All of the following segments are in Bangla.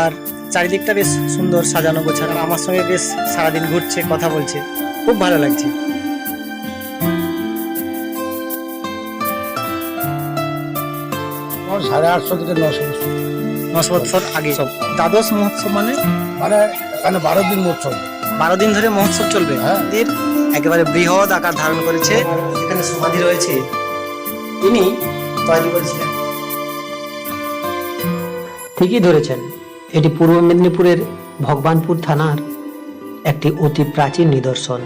আর চারিদিকটা বেশ সুন্দর সাজানো গোছানো। আমার সঙ্গে বেশ সারাদিন ঘুরছে, কথা বলছে। খুব ভালো লাগছে। সাড়ে আটশো থেকে নশো নশ বছর আগে। সব। দ্বাদশ মহোৎসব মানে? মানে এখানে বারো দিন মহোৎসব। বারো দিন ধরে মহোৎসব চলবে? হ্যাঁ। এর একেবারে বৃহৎ আকার ধারণ করেছে এখানে সমাধি রয়েছে। ইনি তৈরি করেছিলেন। ঠিকই ধরেছেন। এটি পূর্ব মেদিনীপুরের ভগবানপুর থানার একটি অতি প্রাচীন নিদর্শন।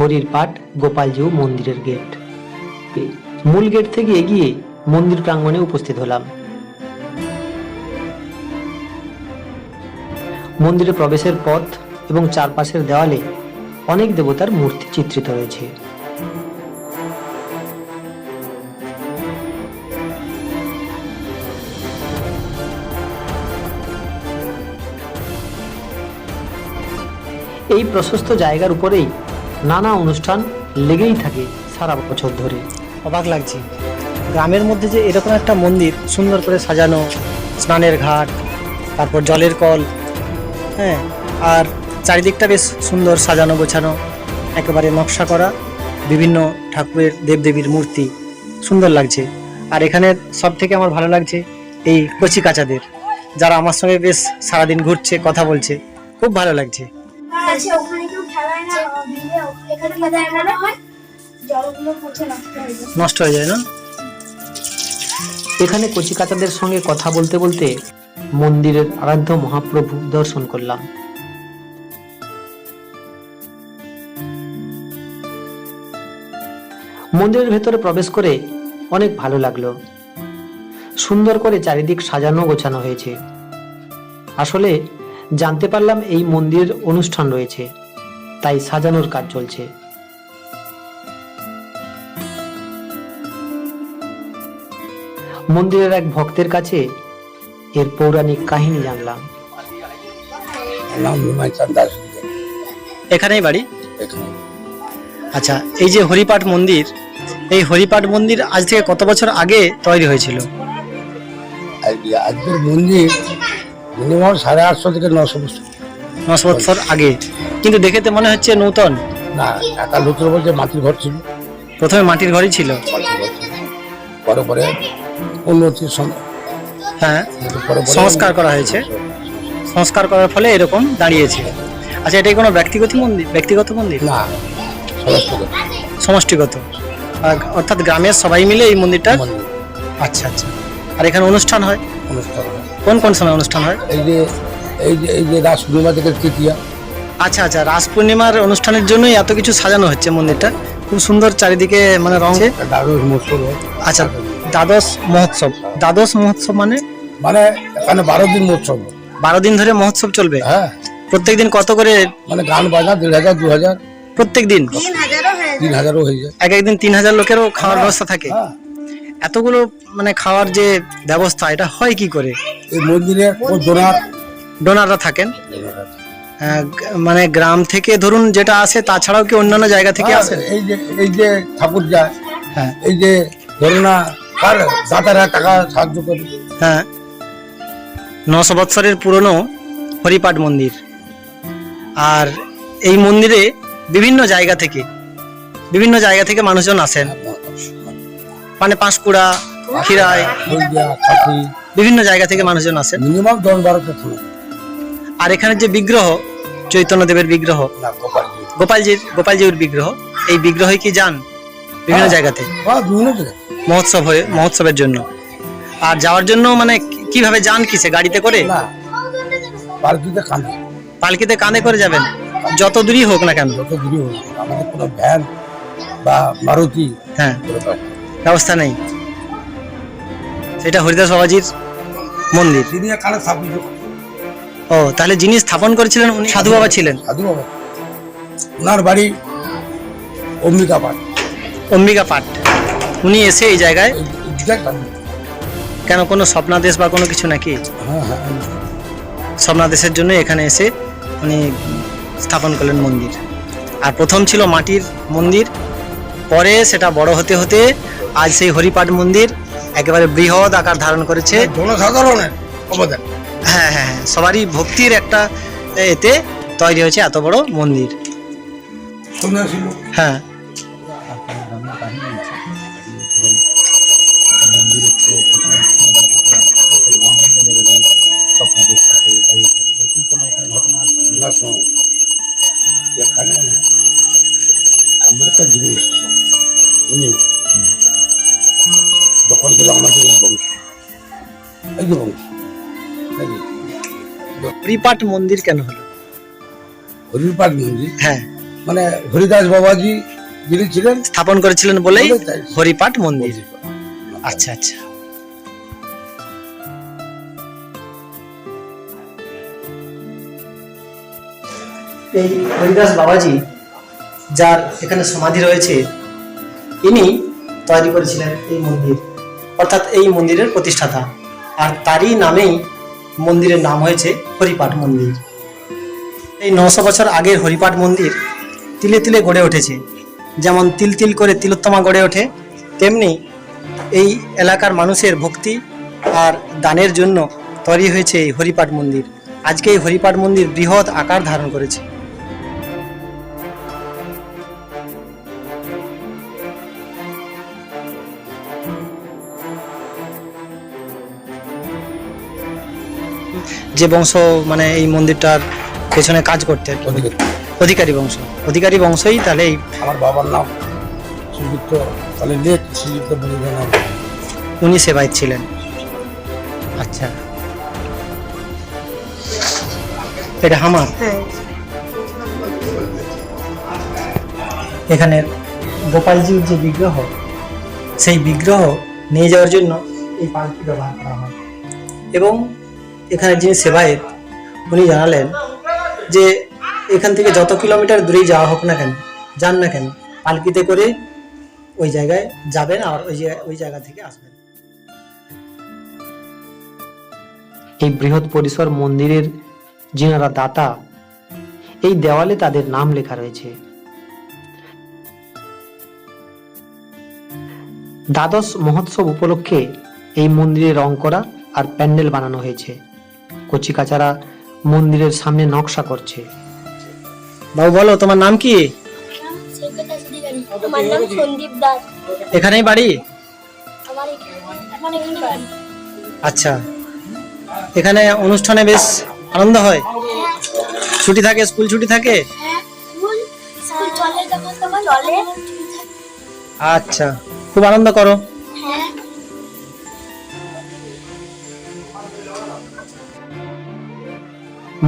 হরির পাট গোপালজিউ মন্দিরের গেট। মূল গেট থেকে এগিয়ে মন্দির প্রাঙ্গণে উপস্থিত হলাম। মন্দিরে প্রবেশের পথ এবং চারপাশের দেওয়ালে অনেক দেবতার মূর্তি চিত্রিত রয়েছে এই প্রশস্ত জায়গার উপরেই নানা অনুষ্ঠান লেগেই থাকে সারা বছর ধরে। অবাক লাগছে। গ্রামের মধ্যে যে এরকম একটা মন্দির সুন্দর করে সাজানো, স্নানের ঘাট, তারপর জলের কল হ্যাঁ আর চারিদিকটা বেশ সুন্দর সাজানো গোছানো একেবারে নকশা করা বিভিন্ন ঠাকুরের দেবদেবীর মূর্তি সুন্দর লাগছে। আর এখানে সব থেকে আমার ভালো লাগছে এই কচি কাচাদের যারা আমার সঙ্গে বেশ সারাদিন ঘুরছে কথা বলছে খুব ভালো লাগছে। পচে নষ্ট হয়ে যায় নষ্ট হয়ে যায় না? এখানে কচিকাচাদের সঙ্গে কথা বলতে বলতে মন্দিরের আরাধ্য মহাপ্রভু দর্শন করলাম। মন্দিরের ভেতরে প্রবেশ করে অনেক ভালো লাগল। সুন্দর করে চারিদিক সাজানো গোছানো হয়েছে। আসলে জানতে পারলাম এই মন্দিরের অনুষ্ঠান রয়েছে, তাই সাজানোর কাজ চলছে। মন্দিরের এক ভক্তের কাছে এর পৌরাণিক কাহিনী জানলাম। নাম নিমাই চাঁদ দাস এখানেই বাড়ি? এখানে আচ্ছা এই যে হরিপাঠ মন্দির এই হরিপাঠ মন্দির আজ থেকে কত বছর আগে তৈরি হয়েছিল? আর আজকের মন্দির মিনিমাম সাড়ে আটশো থেকে নশো বছর নশ বছর আগে। কিন্তু দেখেতে মনে হচ্ছে নূতন। না একাল ভিতরে বলতে মাটির ঘর ছিল প্রথমে মাটির ঘরই ছিল। মাটির ঘর ছিল। পরে পরে উন্নতির সঙ্গে হ্যাঁ সংস্কার করা হয়েছে। সংস্কার করার ফলে এরকম দাঁড়িয়েছে। আচ্ছা এটাই কোনো ব্যক্তিগত মন্দির? ব্যক্তিগত মন্দির? না সমষ্টিগত। অর্থাৎ গ্রামের সবাই মিলে এই মন্দিরটা আচ্ছা আচ্ছা। আর এখানে অনুষ্ঠান হয়? অনুষ্ঠান কোন কোন সময় অনুষ্ঠান হয়? এই যে এই যে এই যে রাস পূর্ণিমা থেকে তৃতীয়া। আচ্ছা আচ্ছা। রাস পূর্ণিমার অনুষ্ঠানের জন্যই এত কিছু সাজানো হচ্ছে মন্দিরটা। খুব সুন্দর চারিদিকে মানে রঙে। আচ্ছা দ্বাদশ মহোৎসব। দ্বাদশ মহোৎসব মানে? মানে এখানে বারো দিন মহোৎসব। বারো দিন ধরে মহোৎসব চলবে? হ্যাঁ। প্রত্যেক দিন কত করে? মানে গান বাজনা দেড় হাজার দু হাজার। প্রত্যেক দিন? তিন হাজারও হয়ে যায়। এক একদিন তিন হাজার লোকেরও খাওয়ার ব্যবস্থা থাকে। হ্যাঁ। এতগুলো মানে খাওয়ার যে ব্যবস্থা এটা হয় কি করে? এই মন্দিরে ও ডোনার। ডোনাররা থাকেন? আহ, মানে গ্রাম থেকে ধরুন যেটা আসে তাছাড়াও কি অন্যান্য জায়গা থেকে আসে? হ্যাঁ, এই যে এই যে ঠাকুর যায় হ্যাঁ। এই যে ধরুন না কার দাতারা টাকা সাহায্য করে হ্যাঁ। নশো বৎসরের পুরনো হরিপাঠ মন্দির। আর এই মন্দিরে বিভিন্ন জায়গা থেকে বিভিন্ন জায়গা থেকে মানুষজন আসেন। মানে পাঁশকুড়া খিরাই বিভিন্ন জায়গা থেকে মানুষজন আসেন। মিনিমাম দশ বারোটা আর এখানে যে বিগ্রহ চৈতন্যদেবের বিগ্রহ গোপালজির। গোপালজির বিগ্রহ এই বিগ্রহে কি যান বিভিন্ন হ্যাঁ। জায়গাতে? বা বিভিন্ন মহোৎসব হয়ে মহোৎসবের জন্য। আর যাওয়ার জন্য মানে কীভাবে যান কিসে? গাড়িতে করে? না। পার্কিতে কাঁদে। পালকিতে কাঁধে করে যাবেন? যত দূরই হোক না কেন? যত দূরে হোক আমাদের কোনো ভ্যান বা মারুতি হ্যাঁ। ব্যবস্থা নেই। সেটা হরিদাস বাবাজির মন্দির। ও তাহলে যিনি স্থাপন করেছিলেন উনি সাধু বাবা ছিলেন? সাধু বাবা। ওনার বাড়ি অম্বিকা পাঠ অম্বিকা পাঠ উনি এসে এই জায়গায়। কেন কোনো স্বপ্নাদেশ বা কোনো কিছু নাকি? হ্যাঁ হ্যাঁ স্বপ্নাদেশের জন্য এখানে এসে উনি স্থাপন করলেন মন্দির। আর প্রথম ছিল মাটির মন্দির পরে সেটা বড় হতে হতে আজ সেই হরিপাঠ মন্দির একেবারে বৃহৎ আকার ধারণ করেছে। জনসাধারণের অবদান। হ্যাঁ হ্যাঁ হ্যাঁ সবারই ভক্তির একটা এতে তৈরি হয়েছে এত বড় মন্দির। হ্যাঁ। উনি যখন ছিল আমাদের এই বংশ এই যে বংশ নাকি? হরিপাঠ মন্দির কেন হলো হরিপাঠ মন্দির হ্যাঁ মানে হরিদাস বাবাজি যিনি ছিলেন স্থাপন করেছিলেন বলেই। হরিপাঠ মন্দির আচ্ছা আচ্ছা এই হরিদাস বাবাজি যার এখানে সমাধি রয়েছে। ইনি তৈরি করেছিলেন এই মন্দির, অর্থাৎ এই মন্দিরের প্রতিষ্ঠাতা। আর তারই নামেই মন্দিরের নাম হয়েছে হরিপাঠ মন্দির। এই নশো বছর আগের হরিপাঠ মন্দির তিলে তিলে গড়ে উঠেছে। যেমন তিল তিল করে তিলোত্তমা গড়ে ওঠে, তেমনি এই এলাকার মানুষের ভক্তি আর দানের জন্য তৈরি হয়েছে এই হরিপাঠ মন্দির। আজকে এই হরিপাঠ মন্দির বৃহৎ আকার ধারণ করেছে। যে বংশ মানে এই মন্দিরটার পেছনে কাজ করতে আর কি। অধিকারী। বংশ। অধিকারী বংশই তাহলে এই আমার বাবার নাম শ্রীযুক্ত তাহলে লেখ শ্রীযুক্ত বলিদান নাম। উনি সেবায় ছিলেন। আচ্ছা। এটা হামার এখানে গোপালজির যে বিগ্রহ সেই বিগ্রহ নিয়ে যাওয়ার জন্য এই পালকি ব্যবহার করা হয়। এবং এখানে যিনি সেবায়েত, উনি জানালেন যে এখান থেকে যত কিলোমিটার দূরেই যাওয়া হোক না কেন, যান না কেন, পালকিতে করে ওই জায়গায় যাবেন আর ওই ওই জায়গা থেকে আসবেন। এই বৃহৎ পরিসর মন্দিরের যিনারা দাতা, এই দেওয়ালে তাদের নাম লেখা রয়েছে। দ্বাদশ মহোৎসব উপলক্ষে এই মন্দিরে রং করা আর প্যান্ডেল বানানো হয়েছে। কচিকাচারা মন্দিরের সামনে নকশা করছে। বাবু বলো তোমার নাম কি? আমার নাম সন্দীপ দাস। এখানেই বাড়ি? আচ্ছা। এখানে অনুষ্ঠানে বেশ আনন্দ হয়? ছুটি থাকে স্কুল ছুটি থাকে? হ্যাঁ আচ্ছা। খুব আনন্দ করো।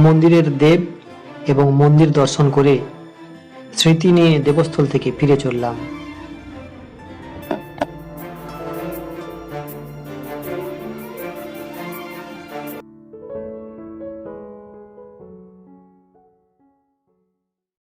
মন্দিরের দেব এবং মন্দির দর্শন করে স্মৃতি নিয়ে দেবস্থল থেকে ফিরে চললাম।